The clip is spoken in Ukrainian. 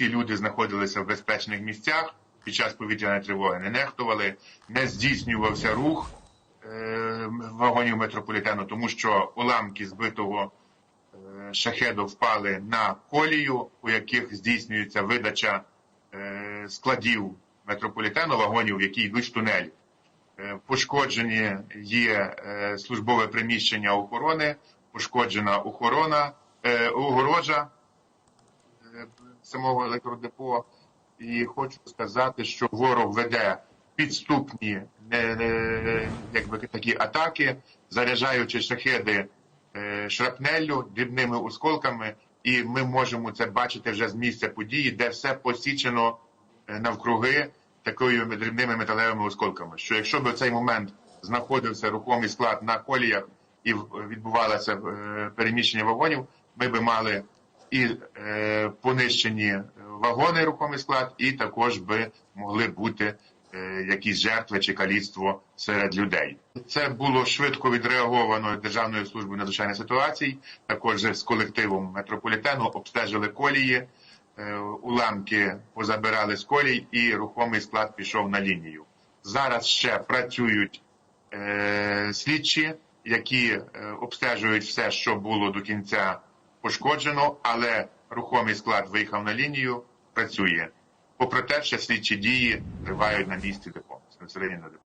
Ці люди знаходилися в безпечних місцях під час повітряної тривоги, не нехтували, не здійснювався рух е, вагонів метрополітену, тому що уламки збитого е, шахеду впали на колію, у яких здійснюється видача е, складів метрополітену, вагонів, які йдуть в тунель. Е, Пошкоджені є е, службове приміщення охорони, пошкоджена охорона, е, огорожа самого електродепо. І хочу сказати, що ворог веде підступні якби такі атаки, заряджаючи шахеди е, шрапнеллю, дрібними осколками, і ми можемо це бачити вже з місця події, де все посічено е, навкруги такою дрібними металевими осколками. Що якщо б в цей момент знаходився рухомий склад на коліях і відбувалося е, переміщення вагонів, ми би мали і е, понищені вагони рухомий склад, і також би могли бути е, якісь жертви чи каліцтво серед людей. Це було швидко відреаговано Державною службою надзвичайних ситуацій. Також з колективом метрополітену обстежили колії, е, уламки позабирали з колій, і рухомий склад пішов на лінію. Зараз ще працюють е, слідчі, які е, обстежують все, що було до кінця пошкоджено, але рухомий склад виїхав на лінію, працює. Попри те, ще слідчі дії тривають на місці депо, на депо.